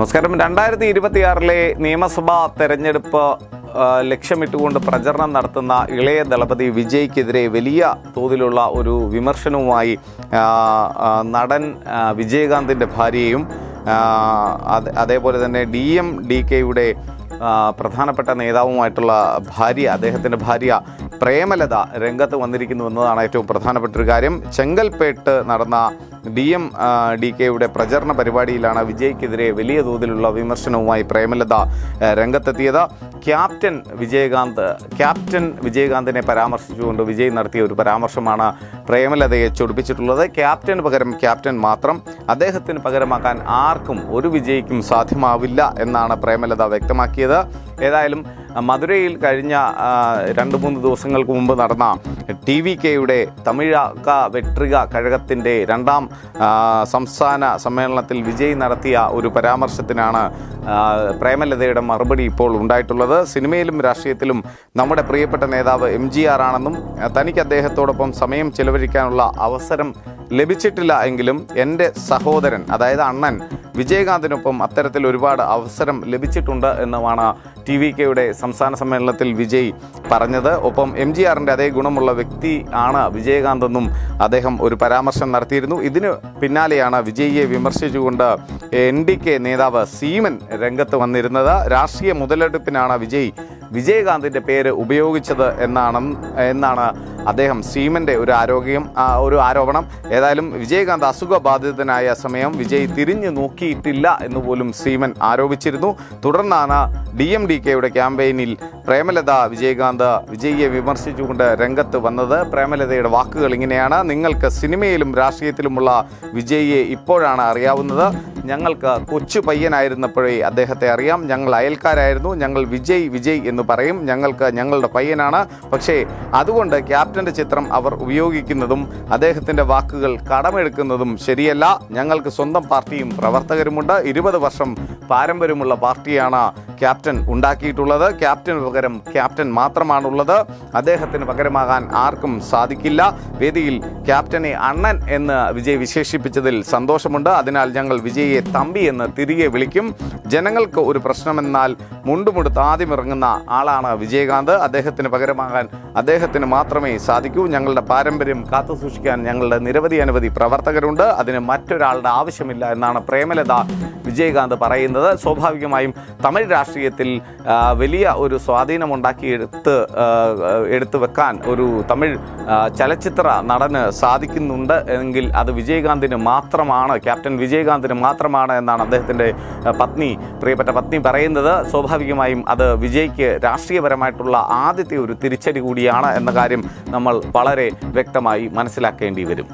നമസ്കാരം. രണ്ടായിരത്തി ഇരുപത്തിയാറിലെ നിയമസഭാ തെരഞ്ഞെടുപ്പ് ലക്ഷ്യമിട്ടുകൊണ്ട് പ്രചരണം നടത്തുന്ന ഇളയ ദളപതി വിജയ്ക്കെതിരെ വലിയ തോതിലുള്ള ഒരു വിമർശനവുമായി നടൻ വിജയകാന്തിന്റെ ഭാര്യയും അതേപോലെ തന്നെ ഡി എം ഡി കെയുടെ പ്രധാനപ്പെട്ട നേതാവുമായിട്ടുള്ള ഭാര്യ അദ്ദേഹത്തിന്റെ ഭാര്യ പ്രേമലത രംഗത്ത് വന്നിരിക്കുന്നു എന്നതാണ് ഏറ്റവും പ്രധാനപ്പെട്ട ഒരു കാര്യം. ചെങ്കൽപ്പേട്ട് നടന്ന ഡി എം ഡി കെയുടെ പ്രചരണ പരിപാടിയിലാണ് വിജയ്ക്കെതിരെ വലിയ തോതിലുള്ള വിമർശനവുമായി പ്രേമലത രംഗത്തെത്തിയത്. ക്യാപ്റ്റൻ വിജയകാന്ത് ക്യാപ്റ്റൻ വിജയകാന്തിനെ പരാമർശിച്ചുകൊണ്ട് വിജയ് നടത്തിയ ഒരു പരാമർശമാണ് പ്രേമലതയെ ചൊടിപ്പിച്ചിട്ടുള്ളത്. ക്യാപ്റ്റന് പകരം ക്യാപ്റ്റൻ മാത്രം അദ്ദേഹത്തിന് പകരമാക്കാൻ ആർക്കും ഒരു വിജയിക്കും സാധ്യമാവില്ല എന്നാണ് പ്രേമലത വ്യക്തമാക്കിയത്. ഏതായാലും മധുരയിൽ കഴിഞ്ഞ രണ്ട് മൂന്ന് ദിവസങ്ങൾക്ക് മുമ്പ് നടന്ന ടി വി കെയുടെ തമിഴക വെട്രിക കഴകത്തിന്റെ രണ്ടാം സംസ്ഥാന സമ്മേളനത്തിൽ വിജയി നടത്തിയ ഒരു പരാമർശത്തിനാണ് പ്രേമലതയുടെ മറുപടി ഇപ്പോൾ ഉണ്ടായിട്ടുള്ളത്. സിനിമയിലും രാഷ്ട്രീയത്തിലും നമ്മുടെ പ്രിയപ്പെട്ട നേതാവ് എം ജി ആർ ആണെന്നും തനിക്ക് അദ്ദേഹത്തോടൊപ്പം സമയം ചെലവഴിക്കാനുള്ള അവസരം ലഭിച്ചിട്ടില്ല എങ്കിലും എന്റെ സഹോദരൻ അതായത് അണ്ണൻ വിജയകാന്തിനൊപ്പം അത്തരത്തിൽ ഒരുപാട് അവസരം ലഭിച്ചിട്ടുണ്ട് എന്നുമാണ് ടി വി കെയുടെ സംസ്ഥാന സമ്മേളനത്തിൽ വിജയ് പറഞ്ഞത്. ഒപ്പം എം ജി ആറിന്റെ അതേ ഗുണമുള്ള വ്യക്തി ആണ് വിജയകാന്ത് എന്നും അദ്ദേഹം ഒരു പരാമർശം നടത്തിയിരുന്നു. ഇതിന് പിന്നാലെയാണ് വിജയിയെ വിമർശിച്ചുകൊണ്ട് എൻ ഡി കെ നേതാവ് സീമൻ രംഗത്ത് വന്നിരുന്നത്. രാഷ്ട്രീയ മുതലെടുപ്പിനാണ് വിജയ് വിജയകാന്തിന്റെ പേര് ഉപയോഗിച്ചത് എന്നാണ് എന്നാണ് അദ്ദേഹം സീമന്റെ ഒരു ആരോഗ്യം ഒരു ആരോപണം. ഏതായാലും വിജയകാന്ത് അസുഖബാധിതനായ സമയം വിജയ് തിരിഞ്ഞു നോക്കിയിട്ടില്ല എന്ന് പോലും സീമൻ ആരോപിച്ചിരുന്നു. തുടർന്നാണ് ഡി എം ഡി കെയുടെ ക്യാമ്പയിനിൽ പ്രേമലത വിജയകാന്ത് വിജയിയെ വിമർശിച്ചുകൊണ്ട് രംഗത്ത് വന്നത്. പ്രേമലതയുടെ വാക്കുകൾ ഇങ്ങനെയാണ്. നിങ്ങൾക്ക് സിനിമയിലും രാഷ്ട്രീയത്തിലുമുള്ള വിജയിയെ ഇപ്പോഴാണ് അറിയാവുന്നത്. ഞങ്ങൾക്ക് കൊച്ചു പയ്യനായിരുന്നപ്പോഴേ അദ്ദേഹത്തെ അറിയാം. ഞങ്ങൾ അയൽക്കാരായിരുന്നു. ഞങ്ങൾ വിജയ് വിജയ് എന്ന് പറയും. ഞങ്ങൾക്ക് ഞങ്ങളുടെ പയ്യനാണ്. പക്ഷേ അതുകൊണ്ട് ക്യാപ്റ്റന്റെ ചിത്രം അവർ ഉപയോഗിക്കുന്നതും അദ്ദേഹത്തിന്റെ വാക്കുകൾ കടമെടുക്കുന്നതും ശരിയല്ല. ഞങ്ങൾക്ക് സ്വന്തം പാർട്ടിയും പ്രവർത്തകരുമുണ്ട്. ഇരുപത് വർഷം പാരമ്പര്യമുള്ള പാർട്ടിയാണ് ക്യാപ്റ്റൻ ഉണ്ടാക്കിയിട്ടുള്ളത്. ക്യാപ്റ്റന് പകരം ക്യാപ്റ്റൻ മാത്രമാണുള്ളത്. അദ്ദേഹത്തിന് പകരമാകാൻ ആർക്കും സാധിക്കില്ല. വേദിയിൽ ക്യാപ്റ്റനെ അണ്ണൻ എന്ന് വിജയ് വിശേഷിപ്പിച്ചതിൽ സന്തോഷമുണ്ട്. അതിനാൽ ഞങ്ങൾ വിജയിയെ തമ്പി എന്ന് തിരികെ വിളിക്കും. ജനങ്ങൾക്ക് ഒരു പ്രശ്നമെന്നാൽ മുണ്ടുമുടുത്ത് ആദ്യം ഇറങ്ങുന്ന ആളാണ് വിജയകാന്ത്. അദ്ദേഹത്തിന് പകരമാകാൻ അദ്ദേഹത്തിന് മാത്രമേ സാധിക്കൂ. ഞങ്ങളുടെ പാരമ്പര്യം കാത്തുസൂക്ഷിക്കാൻ ഞങ്ങളുടെ നിരവധി അനവധി പ്രവർത്തകരുണ്ട്. അതിന് മറ്റൊരാളുടെ ആവശ്യമില്ല എന്നാണ് പ്രേമലത വിജയകാന്ത് പറയുന്നത്. സ്വാഭാവികമായും തമിഴ് രാഷ്ട്രീയത്തിൽ വലിയ ഒരു സ്വാധീനമുണ്ടാക്കി എടുത്ത് എടുത്തു വെക്കാൻ ഒരു തമിഴ് ചലച്ചിത്ര നടന് സാധിക്കുന്നുണ്ട് എങ്കിൽ അത് വിജയകാന്തിന് മാത്രമാണ് ക്യാപ്റ്റൻ വിജയകാന്തിന് മാത്രമാണ് എന്നാണ് അദ്ദേഹത്തിന്റെ പത്നി പ്രിയപ്പെട്ട പത്നി പറയുന്നത്. സ്വാഭാവികമായും അത് വിജയ്ക്ക് രാഷ്ട്രീയപരമായിട്ടുള്ള ആദ്യത്തെ ഒരു തിരിച്ചടി കൂടിയാണ് എന്ന കാര്യം നമ്മൾ വളരെ വ്യക്തമായി മനസ്സിലാക്കേണ്ടി വരും.